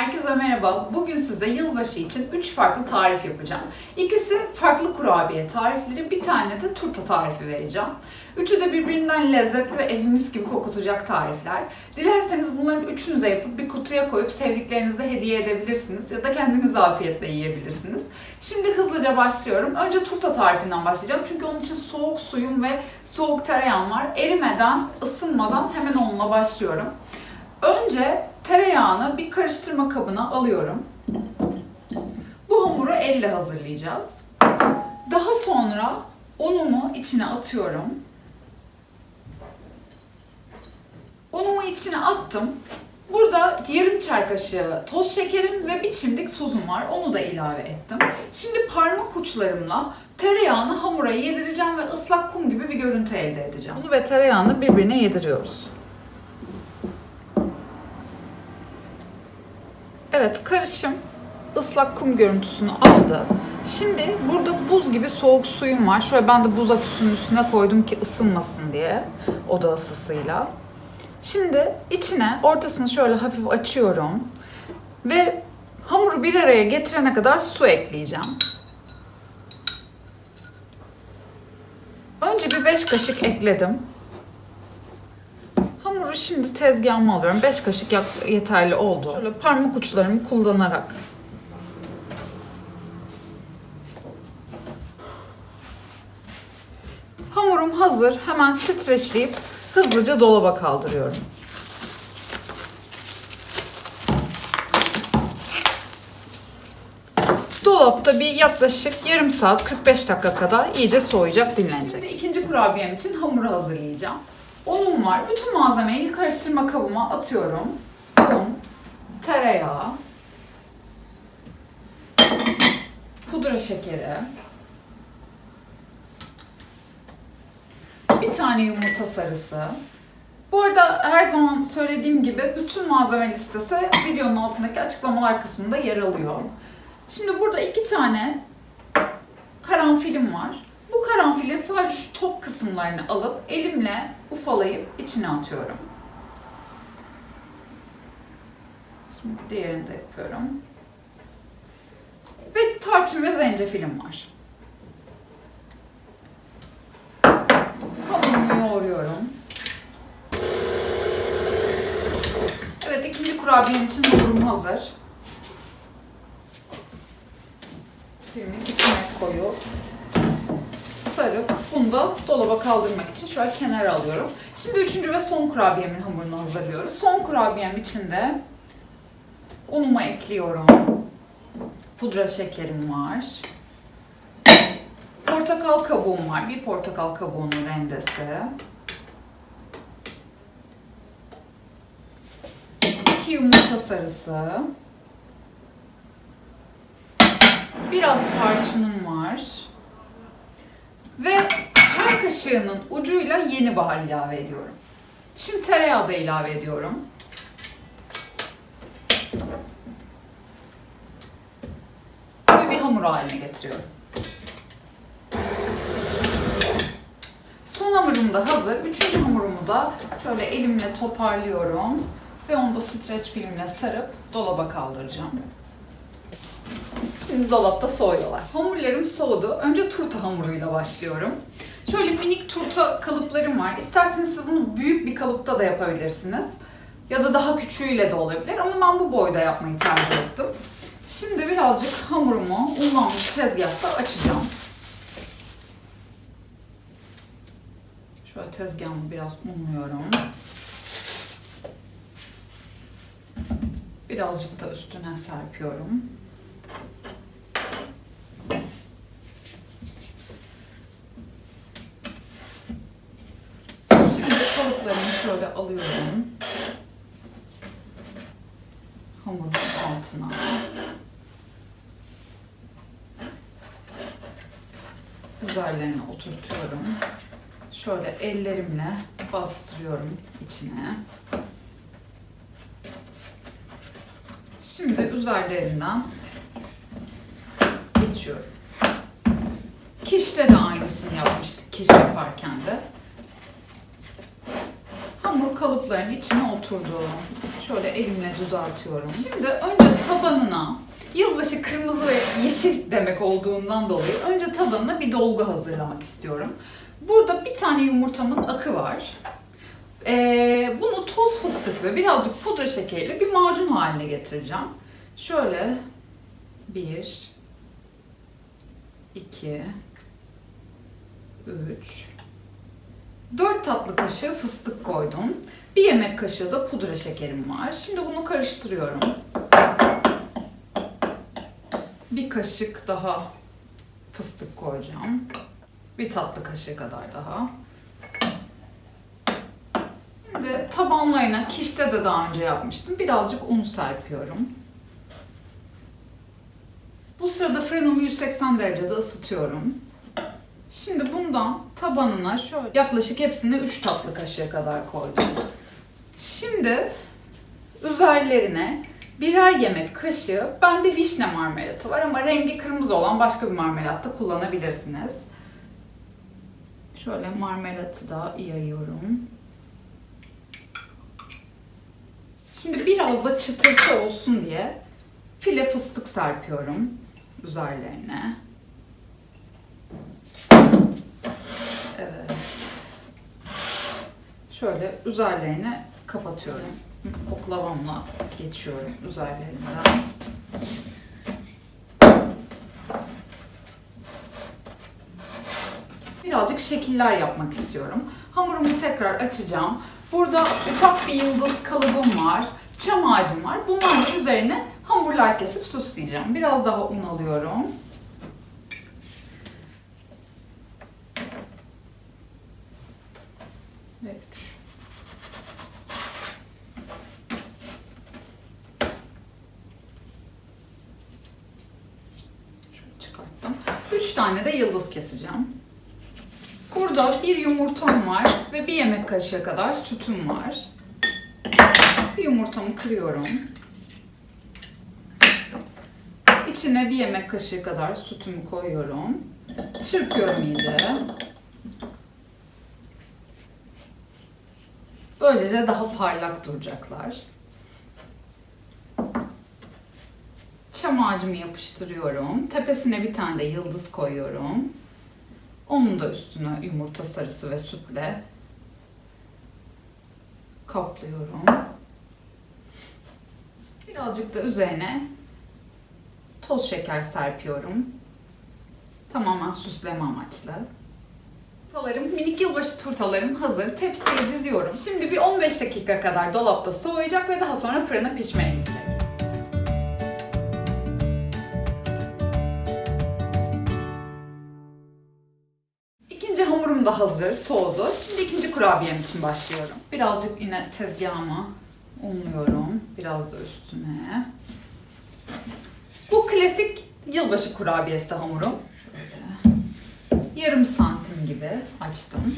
Herkese merhaba. Bugün size yılbaşı için 3 farklı tarif yapacağım. İkisi farklı kurabiye tarifleri, bir tane de turta tarifi vereceğim. Üçü de birbirinden lezzetli ve evimiz gibi kokutacak tarifler. Dilerseniz bunların üçünü de yapıp bir kutuya koyup sevdiklerinize hediye edebilirsiniz ya da kendiniz afiyetle yiyebilirsiniz. Şimdi hızlıca başlıyorum. Önce turta tarifinden başlayacağım çünkü onun için soğuk suyum ve soğuk tereyağım var. Erimeden, ısınmadan hemen onunla başlıyorum. Önce tereyağını bir karıştırma kabına alıyorum. Bu hamuru elle hazırlayacağız. Daha sonra unumu içine atıyorum. Unumu içine attım. Burada yarım çay kaşığı toz şekerim ve bir çimdik tuzum var. Onu da ilave ettim. Şimdi parmak uçlarımla tereyağını hamura yedireceğim ve ıslak kum gibi bir görüntü elde edeceğim. Unu ve tereyağını birbirine yediriyoruz. Evet, karışım ıslak kum görüntüsünü aldı. Şimdi burada buz gibi soğuk suyum var. Şöyle ben de buz aküsünün üstüne koydum ki ısınmasın diye oda ısısıyla. Şimdi içine ortasını şöyle hafif açıyorum ve hamuru bir araya getirene kadar su ekleyeceğim. Önce bir 5 kaşık ekledim. Hamuru şimdi tezgahıma alıyorum. 5 kaşık yeterli oldu. Şöyle parmak uçlarımı kullanarak Hamurum hazır. Hemen streçleyip hızlıca dolaba kaldırıyorum. Dolapta bir yaklaşık yarım saat 45 dakika kadar iyice soğuyacak, dinlenecek. Şimdi ikinci kurabiyem için hamuru hazırlayacağım. Unum var. Bütün malzemeyi karıştırma kabıma atıyorum. Un, tereyağı, pudra şekeri, bir tane yumurta sarısı. Bu arada her zaman söylediğim gibi bütün malzeme listesi videonun altındaki açıklamalar kısmında yer alıyor. Şimdi burada iki tane karanfilim var. Karanfili sadece şu top kısımlarını alıp elimle ufalayıp içine atıyorum. Şimdi diğerini de yapıyorum. Ve tarçın ve zencefilim var. Hamurumu yoğuruyorum. Evet ikinci kurabiyem için hamurum hazır. Filmi içine koyup sarıp bunu da dolaba kaldırmak için şöyle kenara alıyorum. Şimdi üçüncü ve son kurabiyemin hamurunu hazırlıyoruz. Son kurabiyem için de unumu ekliyorum. Pudra şekerim var. Portakal kabuğum var. Bir portakal kabuğunun rendesi. İki yumurta sarısı. Biraz tarçınım var. Ve çay kaşığının ucuyla yeni bahar ilave ediyorum. Şimdi tereyağı da ilave ediyorum. Ve bir hamur haline getiriyorum. Son hamurum da hazır. Üçüncü hamurumu da şöyle elimle toparlıyorum. Ve onu da streç filmle sarıp dolaba kaldıracağım. Şimdi dolapta soğuyorlar. Hamurlarım soğudu. Önce turta hamuruyla başlıyorum. Şöyle minik turta kalıplarım var. İsterseniz siz bunu büyük bir kalıpta da yapabilirsiniz. Ya da daha küçüğüyle de olabilir ama ben bu boyda yapmayı tercih ettim. Şimdi birazcık hamurumu unlanmış tezgahta açacağım. Şöyle tezgahımı biraz unluyorum. Birazcık da üstüne serpiyorum. Şimdi kalıplarımı şöyle alıyorum. Hamurun altına. Üzerlerine oturtuyorum. Şöyle ellerimle bastırıyorum içine. Şimdi üzerlerinden geçiyorum. Kişte de aynısını yapmıştık kiş yaparken de. Kalıpların içine oturdu. şöyle elimle düzeltiyorum. Şimdi önce tabanına yılbaşı kırmızı ve yeşil demek olduğundan dolayı önce tabanına bir dolgu hazırlamak istiyorum. Burada bir tane yumurtamın akı var. Ee, bunu toz fıstık ve birazcık pudra şekeriyle bir macun haline getireceğim. Şöyle bir, iki, üç, dört tatlı kaşığı fıstık koydum. Bir yemek kaşığı da pudra şekerim var. Şimdi bunu karıştırıyorum. Bir kaşık daha fıstık koyacağım. Bir tatlı kaşığı kadar daha. Şimdi tabanlarına kişte de daha önce yapmıştım. Birazcık un serpiyorum. Bu sırada fırınımı 180 derecede ısıtıyorum. Şimdi bundan tabanına şöyle yaklaşık hepsine 3 tatlı kaşığı kadar koydum. Şimdi üzerlerine birer yemek kaşığı, bende vişne marmelatı var ama rengi kırmızı olan başka bir marmelat da kullanabilirsiniz. Şöyle marmelatı da yayıyorum. Şimdi biraz da çıtırtı olsun diye file fıstık serpiyorum üzerlerine. Evet. Şöyle üzerlerine kapatıyorum. Oklavamla geçiyorum üzerlerinden. Birazcık şekiller yapmak istiyorum. Hamurumu tekrar açacağım. Burada ufak bir yıldız kalıbım var. Çam ağacım var. Bunların üzerine hamurlar kesip süsleyeceğim. Biraz daha un alıyorum. Ve üç. Şöyle çıkarttım. Üç tane de yıldız keseceğim. Burada bir yumurtam var ve bir yemek kaşığı kadar sütüm var. Bir yumurtamı kırıyorum. İçine bir yemek kaşığı kadar sütümü koyuyorum. Çırpıyorum iyice. Böylece daha parlak duracaklar. Çam ağacımı yapıştırıyorum. Tepesine bir tane de yıldız koyuyorum. Onun da üstüne yumurta sarısı ve sütle kaplıyorum. Birazcık da üzerine toz şeker serpiyorum. Tamamen süsleme amaçlı. Turtalarım, minik yılbaşı turtalarım hazır. Tepsiye diziyorum. Şimdi bir 15 dakika kadar dolapta soğuyacak ve daha sonra fırına pişmeye gidecek. Hamurum da hazır, soğudu. Şimdi ikinci kurabiyem için başlıyorum. Birazcık yine tezgahıma unluyorum. Biraz da üstüne. Bu klasik yılbaşı kurabiyesi hamurum. Yarım santim gibi açtım.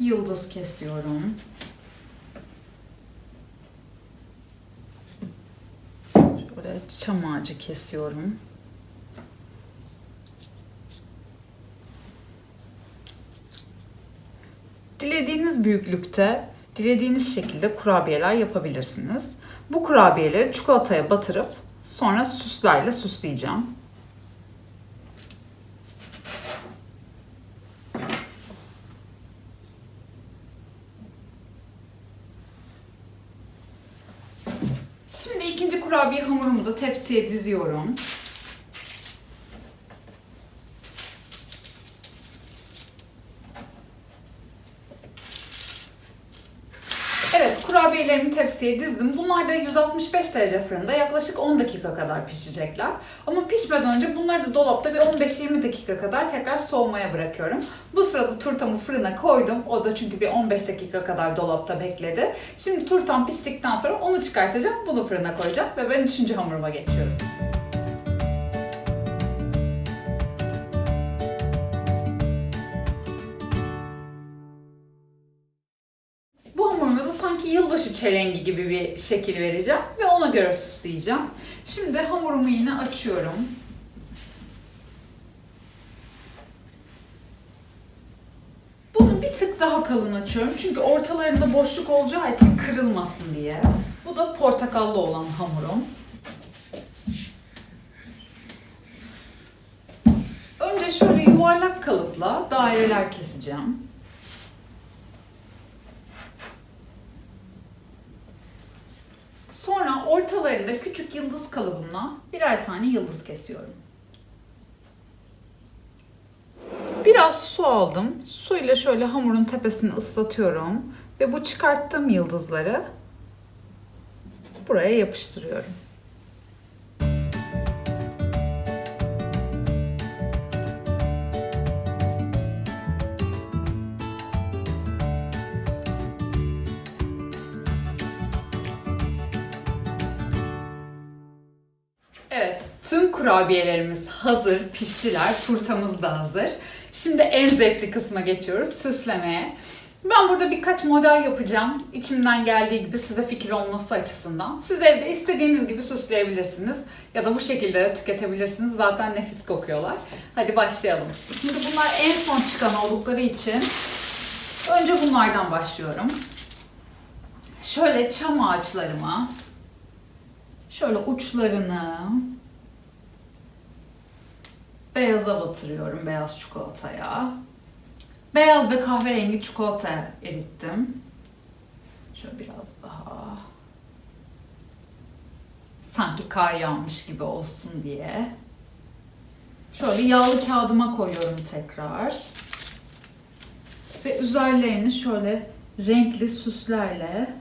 Yıldız kesiyorum. Şöyle çam ağacı kesiyorum. Dilediğiniz büyüklükte, dilediğiniz şekilde kurabiyeler yapabilirsiniz. Bu kurabiyeleri çikolataya batırıp sonra süslerle süsleyeceğim. Şimdi ikinci kurabiye hamurumu da tepsiye diziyorum. Evet, kurabiyelerimi tepsiye dizdim. Bunlar da 165 derece fırında yaklaşık 10 dakika kadar pişecekler. Ama pişmeden önce bunları da dolapta bir 15-20 dakika kadar tekrar soğumaya bırakıyorum. Bu sırada turtamı fırına koydum. O da çünkü bir 15 dakika kadar dolapta bekledi. Şimdi turtam piştikten sonra onu çıkartacağım. Bunu fırına koyacağım ve ben üçüncü hamuruma geçiyorum. Çelengi gibi bir şekil vereceğim ve ona göre süsleyeceğim. Şimdi hamurumu yine açıyorum. Bunu bir tık daha kalın açıyorum çünkü ortalarında boşluk olacağı için kırılmasın diye. Bu da portakallı olan hamurum. Önce şöyle yuvarlak kalıpla daireler keseceğim. Sonra ortalarında küçük yıldız kalıbımla birer tane yıldız kesiyorum. Biraz su aldım. Su ile şöyle hamurun tepesini ıslatıyorum ve bu çıkarttığım yıldızları buraya yapıştırıyorum. Evet, tüm kurabiyelerimiz hazır, piştiler, turtamız da hazır. Şimdi en zevkli kısma geçiyoruz, süslemeye. Ben burada birkaç model yapacağım. İçimden geldiği gibi size fikir olması açısından. Siz evde istediğiniz gibi süsleyebilirsiniz. Ya da bu şekilde de tüketebilirsiniz. Zaten nefis kokuyorlar. Hadi başlayalım. Şimdi bunlar en son çıkan oldukları için önce bunlardan başlıyorum. Şöyle çam ağaçlarıma Şöyle uçlarını beyaza batırıyorum, beyaz çikolataya. Beyaz ve kahverengi çikolata erittim. Şöyle biraz daha sanki kar yağmış gibi olsun diye. Şöyle yağlı kağıdıma koyuyorum tekrar. Ve üzerlerini şöyle renkli süslerle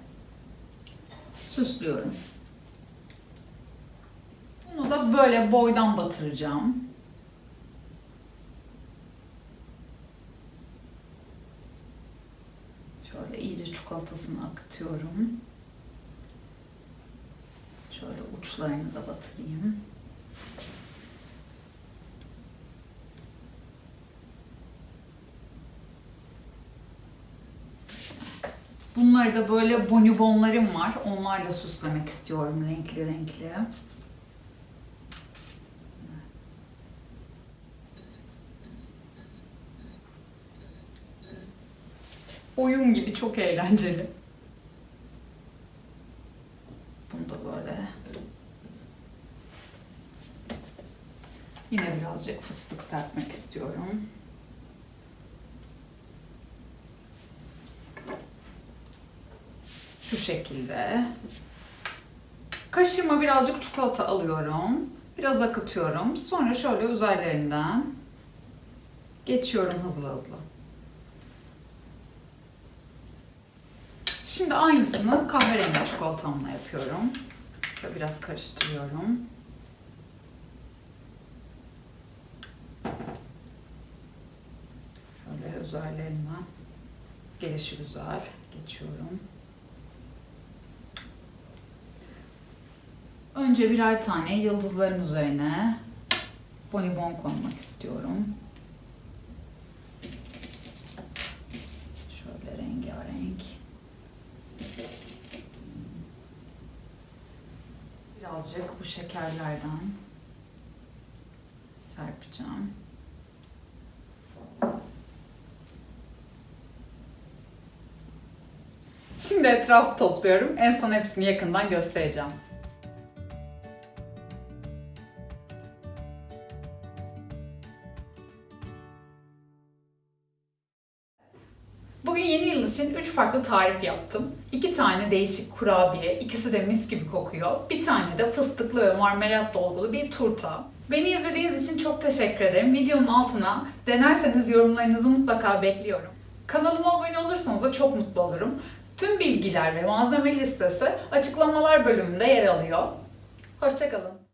süslüyorum. Bunu da böyle boydan batıracağım. Şöyle iyice çikolatasını akıtıyorum. Şöyle uçlarını da batırayım. Bunları da böyle bonibonlarım var. Onlarla süslemek istiyorum renkli renkli. Oyun gibi çok eğlenceli. Bunu da böyle. Yine birazcık fıstık serpmek istiyorum. Şu şekilde. Kaşıma birazcık çikolata alıyorum. Biraz akıtıyorum. Sonra şöyle üzerlerinden geçiyorum hızlı hızlı. Şimdi aynısını kahverengi çikolatamla yapıyorum. Şöyle biraz karıştırıyorum. Şöyle üzerlerinden gelişi güzel geçiyorum. Önce birer tane yıldızların üzerine bonibon koymak istiyorum. Şöyle rengarenk. Birazcık bu şekerlerden serpeceğim. Şimdi etrafı topluyorum. En son hepsini yakından göstereceğim. Bugün yeni yıl için 3 farklı tarif yaptım. 2 tane değişik kurabiye, ikisi de mis gibi kokuyor. Bir tane de fıstıklı ve marmelat dolgulu bir turta. Beni izlediğiniz için çok teşekkür ederim. Videonun altına denerseniz yorumlarınızı mutlaka bekliyorum. Kanalıma abone olursanız da çok mutlu olurum. Tüm bilgiler ve malzeme listesi açıklamalar bölümünde yer alıyor. Hoşçakalın.